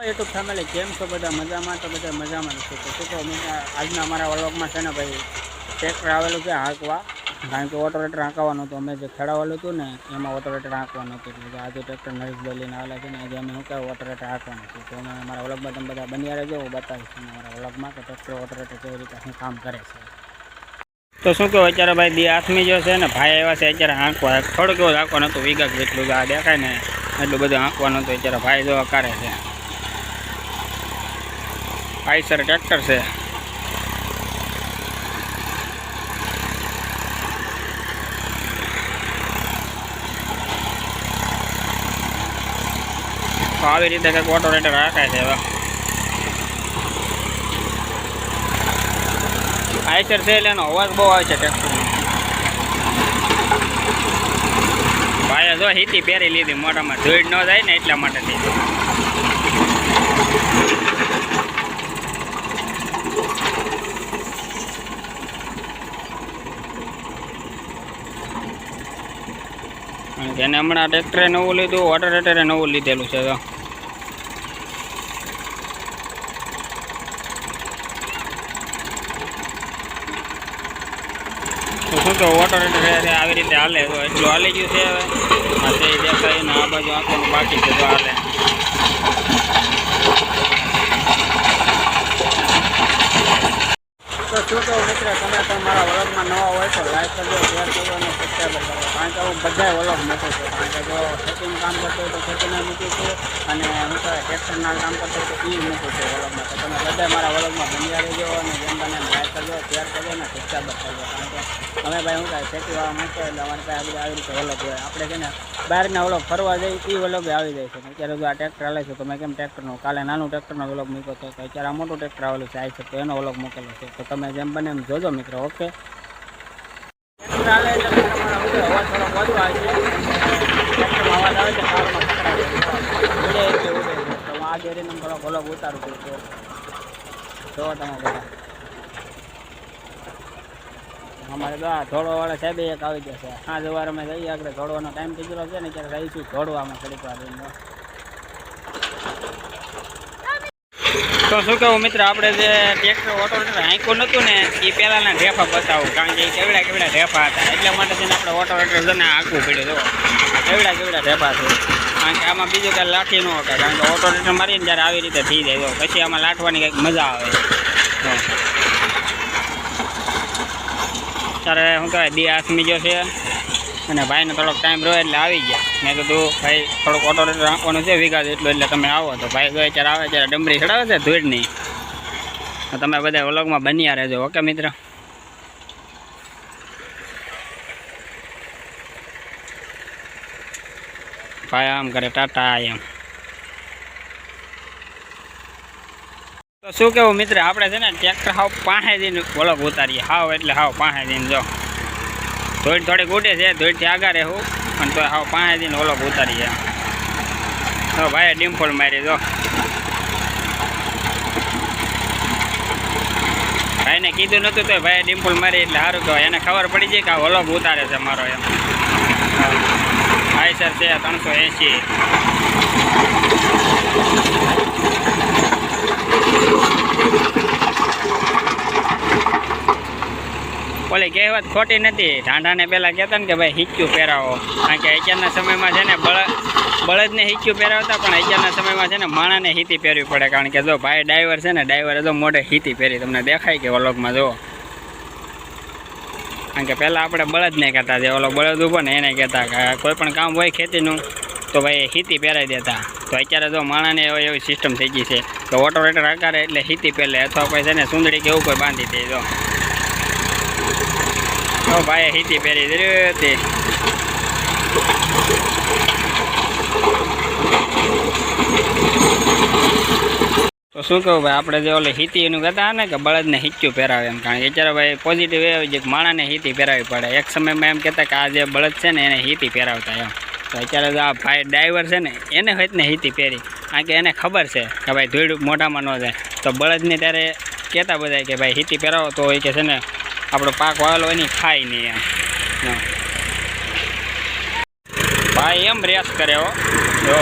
YouTube family કેમ છો બધા? મજામાં? તો બધા મજામાં છે. તો શું કહું? આજના અમારા વલોગમાં છે ને ભાઈ ટ્રેક્ટર આવેલું છે હાંકવા. કારણ કે ઓટોરેટર હાંકવાનું હતું. અમે જે ખેડાવેલું હતું ને, એમાં ઓટોરેટર હાંકવાનું હતું. એટલે આજે ટ્રેક્ટર નરેશભાઈ લઈને આવેલા છે ને, આજે અમે શું કહેવાય ઓટોરેટર હાંકવાનું છે. તો અમે અમારા વલોગમાં તમે બધા બન્યા રહેજો. હું બતાવીશ તમને અમારા વલોગમાં કે ટ્રેક્ટર ઓટોરેટર કેવી રીતે શું કામ કરે છે. તો શું કહો? અત્યારે ભાઈ દી આથમી જો છે ને, ભાઈ આવ્યા છે અત્યારે હાંકવા. થોડુંક એવું હાંકવાનું હતું. વિગત જેટલું આ દેખાય ને, એટલું બધું હાંકવાનું હતું. અત્યારે ભાઈ જો કરે છે. આઈસર ટ્રેક્ટર છે. આવી રીતે કંઈક ઓટો રેટર રાખે છે હવે. આઈસર છે એટલે એનો અવાજ બહુ આવે છે ટ્રેક્ટરનો ભાઈ જો હીતી પહેરી લીધી મોઢામાં જોઈ ન જાય ને એટલા માટે થઈ કારણ કે એને હમણાં ટ્રેક્ટરે નવું લીધું વોટર ટ્રેક્ટરે નવું લીધેલું છે તો શું તો વોટર ટ્રેક્ટર આવી રીતે હાલે, તો એટલું હાલી ગયું છે હવે. આ તે આ બાજુ આંખોનું બાકી છે, તો હાલે. તો શું મિત્ર, તમે પણ મારા વ્લોગમાં નવા હોય તો લાઈક કરજો શેર કરજો અને સબસ્ક્રાઈબ કરજો. કારણ કે હું બધા વ્લોગ મૂકું છું. કારણ કે જો ખેતીનું કામ કરતો હોય તો ખેતીના મૂકું છું અને હું તો ટ્રેક્ટરના કામ કરતો હોય તો એ મૂકું છું વ્લોગમાં. તો બધા મારા વ્લોગમાં બન્યા રહેજો અને જેમ બને લાઈક કરજો શેર કરજો અને સબસ્ક્રાઈબ કરજો. કારણ કે અમે ભાઈ હું કાંઈ ખેતીવાળા માણસો એટલે અમારે કાંઈ બધા આવી રીતે વ્લોગ હોય. આપણે છે ને બહારના વ્લોગ ફરવા જઈએ એ વ્લોગ આવી જાય છે. અત્યારે જો આ ટ્રેક્ટર આવે છે, તો મેં કેમ ટ્રેક્ટરનો કાલે નાનું ટ્રેક્ટરનો વ્લોગ મૂક્યો હતો તો અત્યારે આ મોટું ટ્રેક્ટર આવેલું છે આવી છે, તો એનો વ્લોગ મૂકેલો છે. તો તમે જેમ બને એમ જોજો મિત્રો, ઓકે? અવાજ થોડોક વધુ આવે છે. અવાજ આવે આ ગેરી નંબર વ્લોગ ઉતારું છું. અમારે તો આ વાળા સાહેબ એક આવી જશે હા જવાર અમે જઈએ આગળ ધોળવાનો ટાઈમ થઈ છે ને ત્યારે રહીશું ધોળવામાં થોડીક વાર તો શું કહું મિત્ર, આપણે જે ટ્રેક્ટર ઓટો હાંક્યું નહોતું ને, એ પહેલાંના ઢેફા બતાવું, કારણ કે કેવડા કેવડા ઢેફા હતા. એટલા માટે છે આપણે ઓટો રેટર છે ને હાંકવું પડ્યું જો કેવડા કેવડા ઢેફા છે. કારણ કે આમાં બીજું કાંઈ લાઠી ન હકાય કારણ કે ઓટો રિટર્ન મારીને જ્યારે આવી રીતે થઈ જાય પછી આમાં લાઠવાની કંઈક મજા આવે. ત્યારે શું કહેવાય દી આસમી જો છે, અને ભાઈને થોડોક ટાઈમ રહ્યો એટલે આવી ગયા. મેં કીધું, ભાઈ, થોડુંક ઓટો રેટર રાખવાનું છે વિકાસ એટલું, એટલે તમે આવો. તો ભાઈ ગયો ત્યારે આવે, ત્યારે ડમરી ચડાવે છે ધૂળની. તમે બધા વ્લોગમાં બન્યા રહેજો, ઓકે મિત્ર? ભાઈ આમ કરે, ટાટા એમ તો શું કેવું મિત્ર, આપણે છે ને ટ્રેક્ટર હાવ પાસે જઈને વ્લોગ ઉતારીએ. હાવ એટલે હાવ પાસે જઈને જો. ધોઈડ થોડીક ઉડે છે ધોઈડથી આગળ રહેવું પણ તો હાવ પાસે જઈને ઓલો ઉતારીએ. તો ભાઈ ડિમ્પલ મારી, જો. ભાઈને કીધું નહોતું તો ભાઈ ડિમ્પલ મારી, એટલે સારું કહેવાય એને ખબર પડી જાય કે આ વ્લોગ ઉતારે છે મારો એમ. ભાઈ સર છે, ત્રણસો એંસી ઓલી કહેવત ખોટી નથી. ઢાંઢાને પહેલાં કહેતા ને કે ભાઈ હિચ્યું પહેરાવો. કારણ કે અત્યારના સમયમાં છે ને બળ બળદને હિચ્યું પહેરાવતા, પણ અત્યારના સમયમાં છે ને માણાને હીતી પહેરવી પડે. કારણ કે જો ભાઈ ડ્રાઈવર છે ને ડ્રાઈવરે તો મોઢે હીતી પહેરી. તમને દેખાય કે વ્લોગમાં જો. કારણ કે પહેલાં આપણે બળદને કહેતા જે ઓલો બળદ ઊભો ને એને કહેતા કોઈ પણ કામ હોય ખેતીનું, તો ભાઈ હીતી પહેરાવી દેતા. તો અત્યારે જો માણાને એવી એવી સિસ્ટમ થઈ ગઈ છે તો ઓટોરેટર આકારે એટલે હીતી પહેલે અથવા કોઈ છે ને સુંદડી કે એવું કોઈ બાંધી દે જો. ભાઈ હીતી પહેરી હતી. તો શું કહું ભાઈ, આપણે જે ઓલે હીતી એનું કહેતા ને કે બળદને હિચ્યું પહેરાવે એમ, કારણ કે અત્યારે ભાઈ પોઝિટિવ એ છે કે માણાને હીતી પહેરાવી પડે. એક સમયમાં એમ કહેતા કે આ જે બળદ છે ને એને હીતી પહેરાવતા એમ. તો અત્યારે આ ભાઈ ડ્રાઈવર છે ને, એને હોય ને હિતી પહેરી. કારણ કે એને ખબર છે કે ભાઈ ધૂળ મોઢામાં ન જાય. તો બળદને ત્યારે કહેતા બધા કે ભાઈ હીતી પહેરાવો, તો એ કે છે ને, આપણો પાક વાવેલો એની ખાય નહીં એમ. ભાઈ એમ રેસ કરે હો. જો.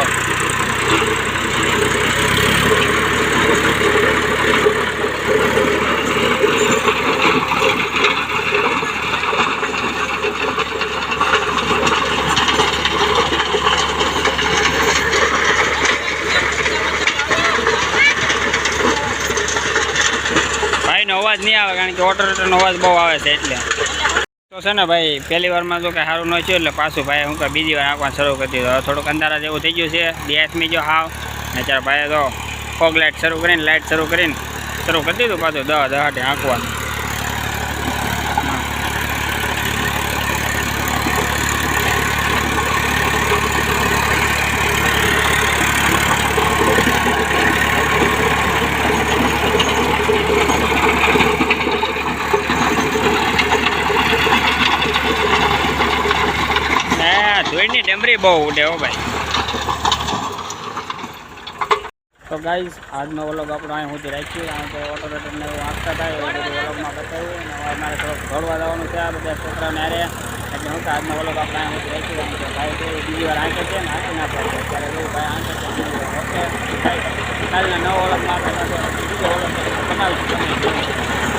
અવાજ નહીં આવે કારણ કે ઓટર ઓટરનો અવાજ બહુ આવે છે એટલે. તો છે ને ભાઈ, પહેલી વારમાં તો કે સારું ન થયું એટલે પાછું ભાઈ હું કાંઈ બીજી વાર આંકવાનું શરૂ કરી દીધું. થોડુંક અંધારા જેવું થઈ ગયું છે. બે ડીએસમી જો હાવ ને ત્યારે ભાઈ તો ફોગ લાઇટ શરૂ કરીને લાઇટ શરૂ કરીને, શરૂ કરી દીધું પાછું દહ દહાટે આંકવાનું ધૂળની ડમરી બહુ ઉડે હો ભાઈ. તો ગાઈઝ આજનો વલોગ આપણો અહીં સુધી રાખીએ કારણ કે ઓટોરેટરને એવું આપતા થાય એવું બધું વલોગમાં બતાવ્યું. અને અમારે થોડોક દોડવા જવાનું છે, આ બધા છોકરાને હારે. એટલે હું તો આજનો વલોગ આપણે અહીં સુધી રાખી કારણ કે ભાઈ તો બીજી વાર આંખે છે, ને આંખી ના પડે. ત્યારે એવું ભાઈ આંખે છે ઓકે. કાલના નવો વલોગમાં આપણે બીજો વલોગ બનાવીશું.